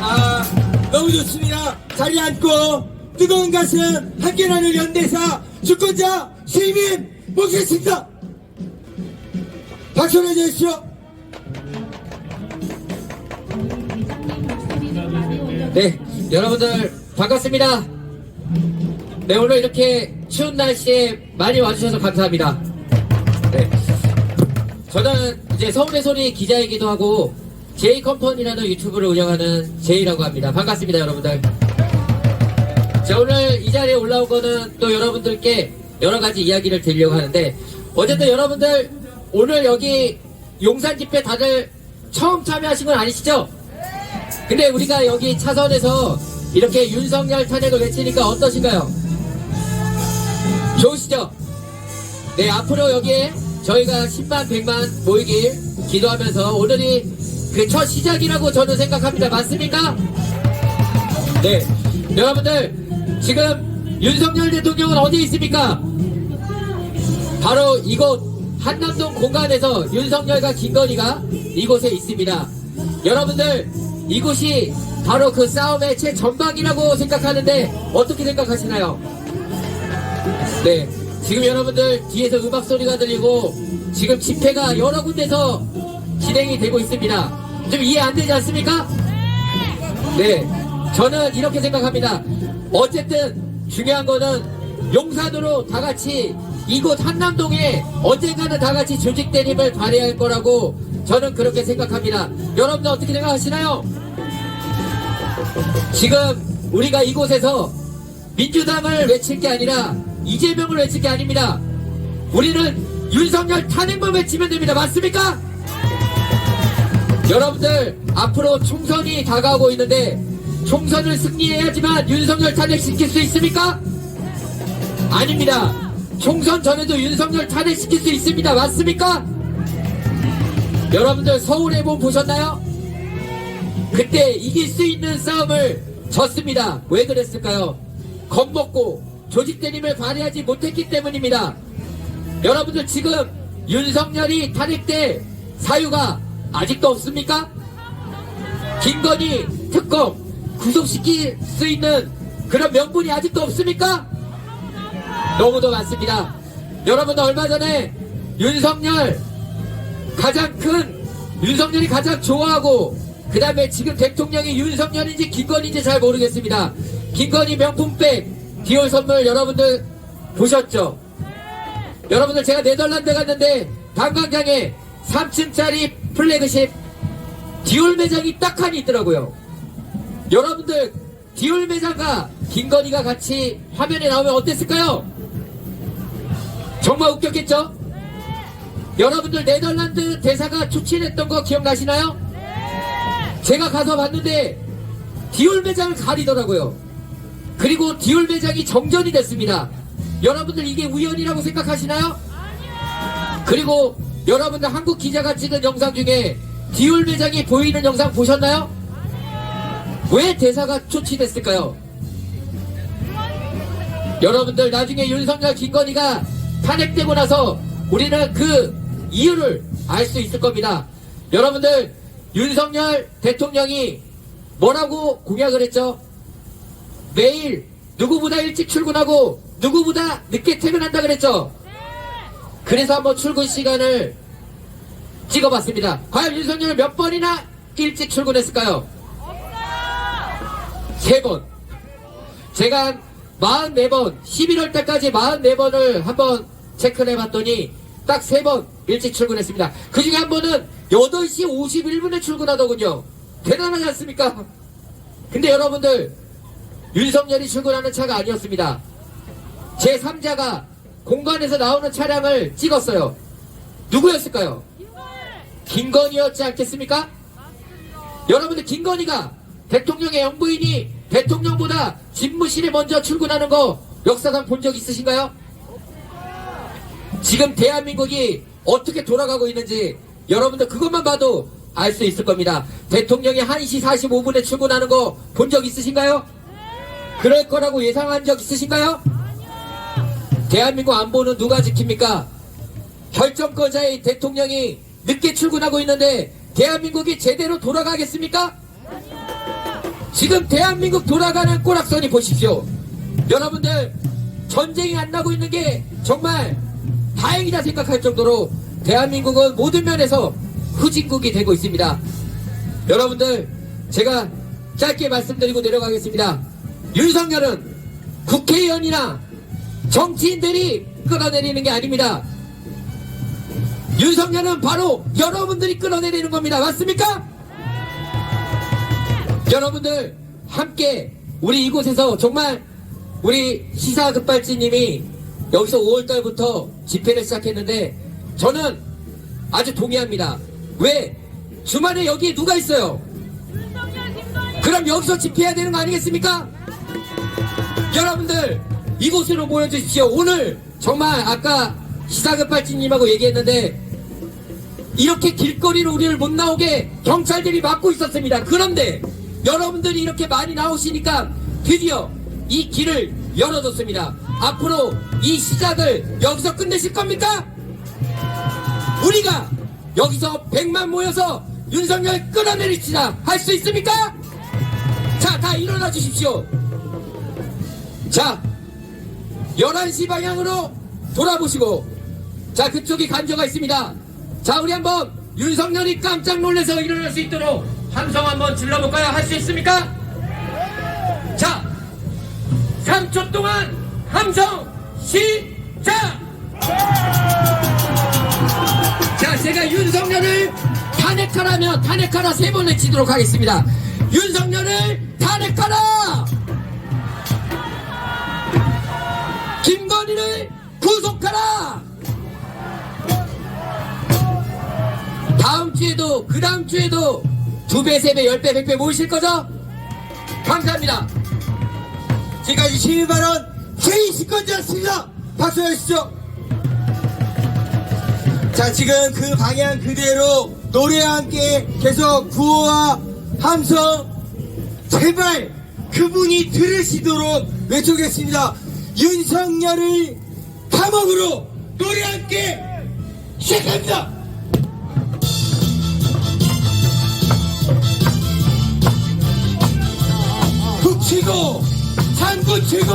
아 자리 앉고 뜨거운 가슴 함께나는 연대사 주권자 시민 모시겠습니다. 박수 내주십시오. 네, 여러분들 반갑습니다. 네, 오늘 이렇게 추운 날씨에 많이 와주셔서 감사합니다. 네. 저는 이제 서울의 소리 기자이기도 하고 제이 컴퍼니라는 유튜브를 운영하는 제이라고 합니다. 반갑습니다, 여러분들. 자, 오늘 이 자리에 올라온 거는 또 여러분들께 여러 가지 이야기를 드리려고 하는데 어쨌든 여러분들 오늘 여기 용산 집회 다들 처음 참여하신 건 아니시죠? 근데 우리가 여기 차선에서 이렇게 윤석열 탄핵을 외치니까 어떠신가요? 좋으시죠? 네, 앞으로 여기에 저희가 10만, 100만 모이길 기도하면서 오늘이 그 첫 시작이라고 저는 생각합니다. 맞습니까? 네. 여러분들, 지금 윤석열 대통령은 어디에 있습니까? 바로 이곳 한남동 공간에서 윤석열과 김건희가 이곳에 있습니다. 여러분들 이곳이 바로 그 싸움의 최전방이라고 생각하는데 어떻게 생각하시나요? 네. 지금 여러분들 뒤에서 음악 소리가 들리고 지금 집회가 여러 군데서 진행이 되고 있습니다. 좀 이해 안 되지 않습니까? 네. 저는 이렇게 생각합니다. 어쨌든 중요한 거는 용산으로 다 같이 이곳 한남동에 언젠가는 다 같이 조직 대립을 발휘할 거라고 저는 그렇게 생각합니다. 여러분들 어떻게 생각하시나요? 지금 우리가 이곳에서 민주당을 외칠 게 아니라 이재명을 외칠 게 아닙니다. 우리는 윤석열 탄핵만 외치면 됩니다. 맞습니까? 여러분들 앞으로 총선이 다가오고 있는데 총선을 승리해야지만 윤석열 탄핵시킬 수 있습니까? 아닙니다. 총선 전에도 윤석열 탄핵시킬 수 있습니다. 맞습니까? 여러분들 서울의 봄 보셨나요? 그때 이길 수 있는 싸움을 졌습니다. 왜 그랬을까요? 겁먹고 조직 대림을 발휘하지 못했기 때문입니다. 여러분들 지금 윤석열이 탄핵될 사유가 아직도 없습니까? 김건희 특검 구속시킬 수 있는 그런 명분이 아직도 없습니까? 너무도 많습니다. 여러분들 얼마 전에 윤석열 가장 큰 윤석열이 가장 좋아하고 그 다음에 지금 대통령이 윤석열인지 김건희인지 잘 모르겠습니다. 김건희 명품백 디올 선물 여러분들 보셨죠? 여러분들 제가 네덜란드 갔는데 관광장에 3층짜리 플래그십 디올 매장이 딱 하나 있더라고요. 여러분들 디올 매장과 김건희가 같이 화면에 나오면 어땠을까요? 정말 웃겼겠죠? 여러분들 네덜란드 대사가 추진했던 거 기억나시나요? 제가 가서 봤는데 디올 매장을 가리더라고요. 그리고 디올 매장이 정전이 됐습니다. 여러분들 이게 우연이라고 생각하시나요? 그리고 여러분들 한국 기자가 찍은 영상 중에 디올 매장이 보이는 영상 보셨나요? 왜 대사가 조치됐을까요? 여러분들 나중에 윤석열 김건희가 탄핵되고 나서 우리는 그 이유를 알 수 있을 겁니다. 여러분들 윤석열 대통령이 뭐라고 공약을 했죠? 매일 누구보다 일찍 출근하고 누구보다 늦게 퇴근한다 그랬죠? 그래서 한번 출근 시간을 찍어봤습니다. 과연 윤석열은 몇 번이나 일찍 출근했을까요? 세 번. 제가 한 44번, 11월 때까지 44번을 한번 체크를 해봤더니 딱 세 번 일찍 출근했습니다. 그 중에 한 번은 8시 51분에 출근하더군요. 대단하지 않습니까? 근데 여러분들, 윤석열이 출근하는 차가 아니었습니다. 제 3자가 공간에서 나오는 차량을 찍었어요. 누구였을까요? 김건희였지 않겠습니까? 여러분들 김건희가 대통령의 영부인이 대통령보다 집무실에 먼저 출근하는 거 역사상 본 적 있으신가요? 지금 대한민국이 어떻게 돌아가고 있는지 여러분들 그것만 봐도 알 수 있을 겁니다. 대통령이 1시 45분에 출근하는 거 본 적 있으신가요? 그럴 거라고 예상한 적 있으신가요? 대한민국 안보는 누가 지킵니까? 결정권자의 대통령이 늦게 출근하고 있는데 대한민국이 제대로 돌아가겠습니까? 지금 대한민국 돌아가는 꼬락선이 보십시오. 여러분들 전쟁이 안 나고 있는 게 정말 다행이다 생각할 정도로 대한민국은 모든 면에서 후진국이 되고 있습니다. 여러분들 제가 짧게 말씀드리고 내려가겠습니다. 윤석열은 국회의원이나 정치인들이 끌어내리는 게 아닙니다. 윤석열은 바로 여러분들이 끌어내리는 겁니다. 맞습니까? 여러분들 함께 우리 이곳에서 정말 우리 시사 급발지님이 여기서 5월달부터 집회를 시작했는데 저는 아주 동의합니다. 왜? 주말에 여기에 누가 있어요? 그럼 여기서 집회해야 되는 거 아니겠습니까? 여러분들 이곳으로 모여주십시오. 오늘 정말 아까 시사급발지님하고 얘기했는데 이렇게 길거리로 우리를 못 나오게 경찰들이 막고 있었습니다. 그런데 여러분들이 이렇게 많이 나오시니까 드디어 이 길을 열어줬습니다. 앞으로 이 시작을 여기서 끝내실 겁니까? 우리가 여기서 100만 모여서 윤석열 끌어내립시다. 할 수 있습니까? 자, 다 일어나 주십시오. 자, 11시 방향으로 돌아보시고 자 그쪽이 간저가 있습니다 자 우리 한번 윤석열이 깜짝 놀라서 일어날 수 있도록 함성 한번 질러볼까요? 할 수 있습니까? 자 3초 동안 함성 시작 자 제가 윤석열을 탄핵하라면 탄핵하라 세 번 외치도록 하겠습니다 윤석열을 탄핵하라 김건희를 구속하라! 다음 주에도, 그 다음 주에도 두 배, 세 배, 열 배, 백 배 모이실 거죠? 감사합니다. 지금까지 시민 발언 제20건이었습니다. 박수 해주시죠. 자, 지금 그 방향 그대로 노래와 함께 계속 구호와 함성 제발 그분이 들으시도록 외치겠습니다. 윤석열을 감옥으로 노래와 함께 시작합니다. 북치고 장구치고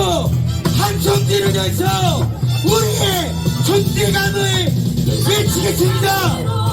함성 지르면서 우리의 존재감을 외치겠습니다.